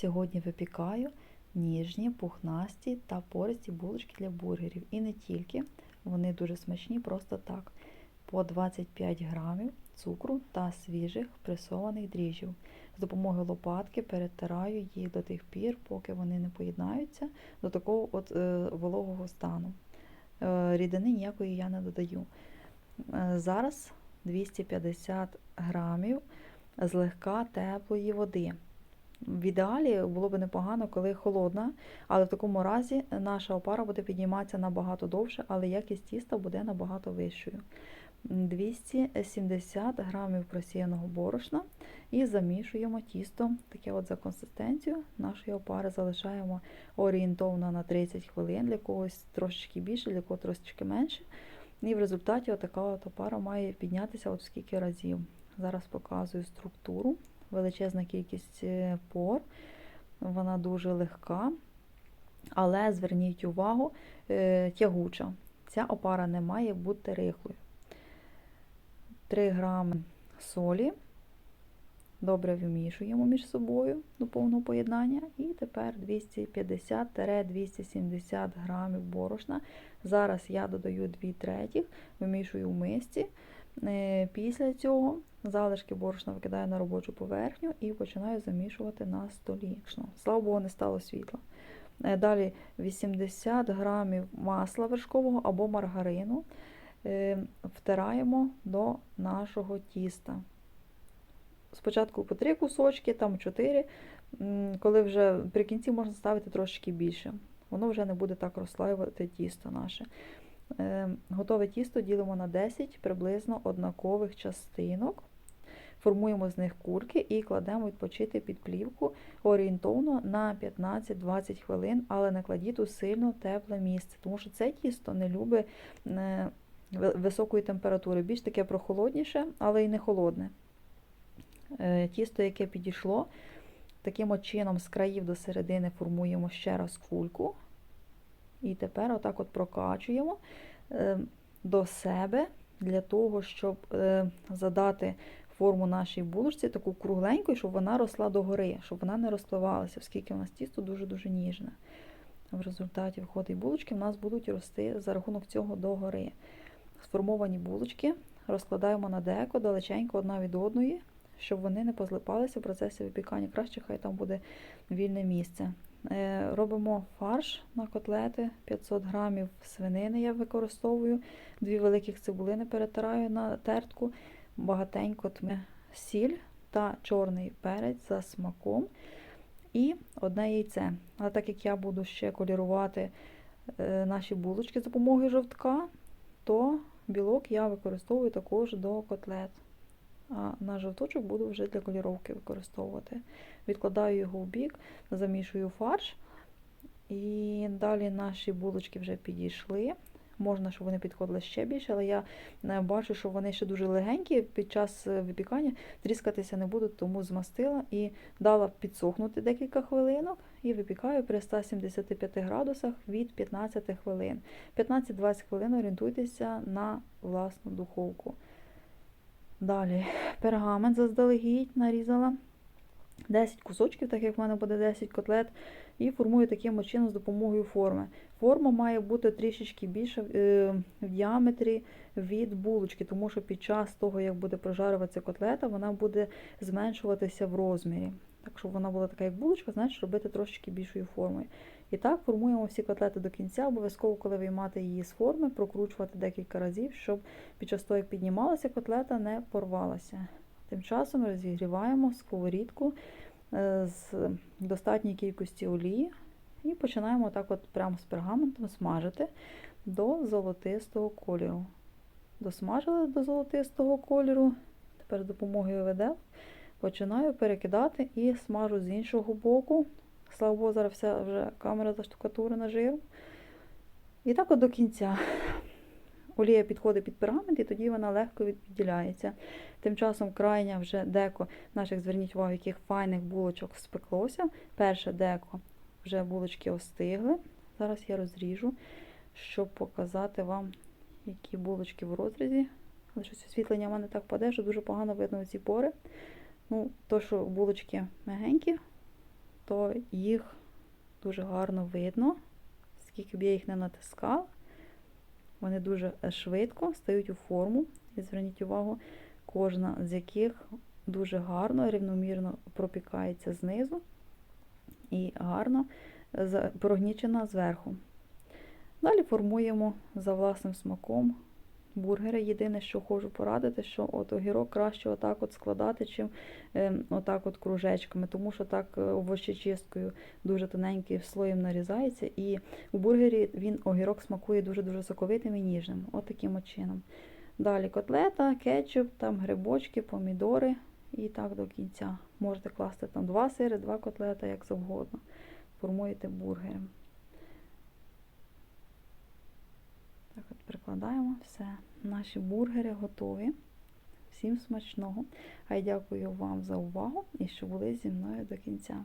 Сьогодні випікаю ніжні, пухнасті та пористі булочки для бургерів. І не тільки, вони дуже смачні, просто так. По 25 грамів цукру та свіжих пресованих дріжджів. З допомогою лопатки перетираю їх до тих пір, поки вони не поєднаються до такого от е, вологого стану. Е, рідини ніякої я не додаю. Е, зараз 250 грамів злегка теплої води. В ідеалі було б непогано, коли холодна, але в такому разі наша опара буде підніматися набагато довше, але якість тіста буде набагато вищою. 270 грамів просіяного борошна і замішуємо тісто таке от за консистенцію нашої опари. Залишаємо орієнтовно на 30 хвилин, для когось трошечки більше, для когось трошечки менше. І в результаті така от опара має піднятися от скільки разів. Зараз показую структуру величезна кількість е, пор, вона дуже легка, але зверніть увагу, е, тягуча. Ця опара не має бути рихлою. 3 грами солі. Добре вимішуємо між собою до повного поєднання. І тепер 250-270 грамів борошна. Зараз я додаю 2 третіх, вимішую в мисці. Е, після цього залишки борошна викидаю на робочу поверхню і починаю замішувати на столі. Слава Богу, не стало світла. Е, далі 80 грамів масла вершкового або маргарину е, втираємо до нашого тіста. Спочатку по 3 кусочки, там 4, коли вже при кінці можна ставити трошки більше. Воно вже не буде так розслаювати тісто наше. Е, готове тісто ділимо на 10 приблизно однакових частинок. Формуємо з них курки і кладемо відпочити під плівку орієнтовно на 15-20 хвилин, але не кладіть у сильно тепле місце, тому що це тісто не любить е, високої температури. Більш таке прохолодніше, але й не холодне. Е, тісто, яке підійшло, таким чином з країв до середини формуємо ще раз кульку. І тепер отак от прокачуємо е, до себе для того, щоб е, задати форму нашій булочці, таку кругленьку, щоб вона росла догори, щоб вона не розпливалася, оскільки у нас тісто дуже-дуже ніжне. В результаті виходить булочки в нас будуть рости за рахунок цього догори. Сформовані булочки розкладаємо на деко далеченько одна від одної, щоб вони не позлипалися в процесі випікання. Краще, хай там буде вільне місце. Е, робимо фарш на котлети, 500 грамів свинини я використовую, дві великих цибулини перетираю на тертку, багатенько тме сіль та чорний перець за смаком і одне яйце. Але так як я буду ще колірувати е, наші булочки за допомогою жовтка, то білок я використовую також до котлет а на жовточок буду вже для кольоровки використовувати. Відкладаю його в бік, замішую фарш. І далі наші булочки вже підійшли. Можна, щоб вони підходили ще більше, але я е, бачу, що вони ще дуже легенькі, під час е, випікання тріскатися не будуть, тому змастила і дала підсохнути декілька хвилинок і випікаю при 175 градусах від 15 хвилин. 15-20 хвилин орієнтуйтеся на власну духовку. Далі пергамент заздалегідь нарізала 10 кусочків, так як в мене буде 10 котлет, і формую таким чином з допомогою форми. Форма має бути трішечки більше е, в діаметрі від булочки, тому що під час того, як буде прожарюватися котлета, вона буде зменшуватися в розмірі. Так, щоб вона була така, як булочка, значить робити трошечки більшою формою. І так формуємо всі котлети до кінця, обов'язково, коли виймати її з форми, прокручувати декілька разів, щоб під час того, як піднімалася котлета, не порвалася. Тим часом розігріваємо сковорідку е, з достатньої кількості олії і починаємо так от прямо з пергаментом смажити до золотистого кольору. Досмажили до золотистого кольору, тепер з допомогою ведел починаю перекидати і смажу з іншого боку. Слава Богу, зараз вся вже камера заштукатурена жиром. І так от до кінця. Олія підходить під пергамент, і тоді вона легко відділяється. Тим часом крайня вже деко наших, зверніть увагу, яких файних булочок спеклося. Перше деко вже булочки остигли. Зараз я розріжу, щоб показати вам, які булочки в розрізі. Але щось освітлення в мене так паде, що дуже погано видно ці пори. Ну, то, що булочки мягенькі, то їх дуже гарно видно, скільки б я їх не натискала. Вони дуже е, швидко стають у форму. І зверніть увагу, кожна з яких дуже гарно, рівномірно пропікається знизу і гарно прогнічена зверху. Далі формуємо за власним смаком бургери. Єдине, що хочу порадити, що от огірок краще отак от складати, чим ем, отак от кружечками, тому що так е, овочечисткою дуже тоненький слоєм нарізається, і у бургері він огірок смакує дуже-дуже соковитим і ніжним. От таким от чином. Далі котлета, кетчуп, там грибочки, помідори і так до кінця. Можете класти там два сири, два котлета, як завгодно. Формуєте бургери. Прикладаємо все. Наші бургери готові. Всім смачного. А я дякую вам за увагу і що були зі мною до кінця.